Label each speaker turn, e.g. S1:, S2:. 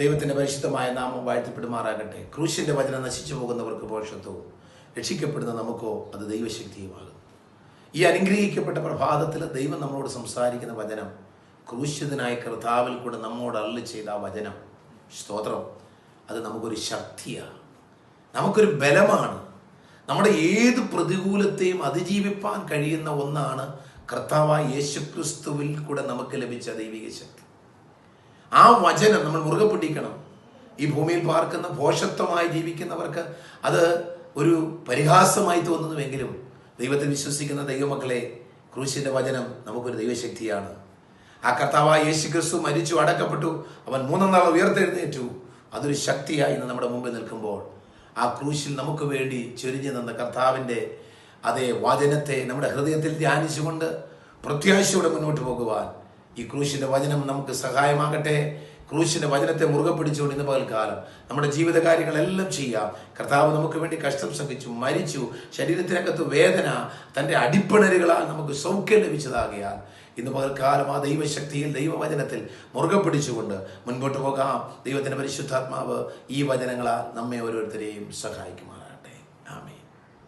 S1: ദൈവത്തിന്റെ പരിശുദ്ധമായ നാമം വാഴ്ത്തപ്പെടുമാറാകട്ടെ. ക്രൂശിന്റെ വചനം നശിച്ചു പോകുന്നവർക്ക് പോഷത്വവും രക്ഷിക്കപ്പെടുന്ന നമുക്കോ അത് ദൈവശക്തിയുമാകും. ഈ അനുഗ്രഹിക്കപ്പെട്ട പ്രഭാതത്തിൽ ദൈവം നമ്മളോട് സംസാരിക്കുന്ന വചനം ക്രൂശിതനായ കർത്താവിൽ കൂടെ നമ്മോട് അള്ളി ചെയ്ത ആ വചനം സ്തോത്രം അത് നമുക്കൊരു ശക്തിയാണ്. നമുക്കൊരു ബലമാണ്. നമ്മുടെ ഏത് പ്രതികൂലത്തെയും അതിജീവിപ്പാൻ കഴിയുന്ന ഒന്നാണ് കർത്താവായ യേശുക്രിസ്തുവിൽ കൂടെ നമുക്ക് ലഭിച്ച ദൈവിക ശക്തി. ആ വചനം നമ്മൾ മുറുകെ പിടിക്കണം ഈ ഭൂമിയിൽ പാർക്കുന്ന ഭോഷത്വമായി ജീവിക്കുന്നവർക്ക് അത് ഒരു പരിഹാസമായി തോന്നുന്നുവെങ്കിലും ദൈവത്തിൽ വിശ്വസിക്കുന്ന ദൈവമക്കളെ ക്രൂശിന്റെ വചനം നമുക്കൊരു ദൈവശക്തിയാണ്. ആ കർത്താവായ യേശു ക്രിസ്തു മരിച്ചു അടക്കപ്പെട്ടു അവൻ മൂന്നാം നാൾ ഉയർത്തെഴുന്നേറ്റു. അതൊരു ശക്തിയായി ഇന്ന് നമ്മുടെ മുമ്പിൽ നിൽക്കുമ്പോൾ ആ ക്രൂശിൽ നമുക്ക് വേണ്ടി ചൊരിഞ്ഞു നിന്ന കർത്താവിന്റെ അതേ വചനത്തെ നമ്മുടെ ഹൃദയത്തിൽ ധ്യാനിച്ചുകൊണ്ട് പ്രത്യാശയോടെ മുന്നോട്ട് പോകുവാൻ ഈ ക്രൂശിന്റെ വചനം നമുക്ക് സഹായമാകട്ടെ. ക്രൂശിന്റെ വചനത്തെ മുറുകെ പിടിച്ചുകൊണ്ട് ഇന്ന് പകൽക്കാലം നമ്മുടെ ജീവിത കാര്യങ്ങളെല്ലാം ചെയ്യാം. കർത്താവ് നമുക്ക് വേണ്ടി കഷ്ടം സഹിച്ചു മരിച്ചു ശരീരത്തിനകത്ത് വേദന തന്റെ അടിപ്പിണരുകളാൽ നമുക്ക് സൗഖ്യം ലഭിച്ചതാകിയാൽ ഇന്ന് പകൽക്കാലം ആ ദൈവശക്തിയിൽ ദൈവവചനത്തിൽ മുറുകെ പിടിച്ചുകൊണ്ട് മുൻപോട്ട് പോകാം. ദൈവത്തിന്റെ പരിശുദ്ധാത്മാവ് ഈ വചനങ്ങളാൽ നമ്മെ ഓരോരുത്തരെയും സഹായിക്കുമാറാകട്ടെ. ആമേ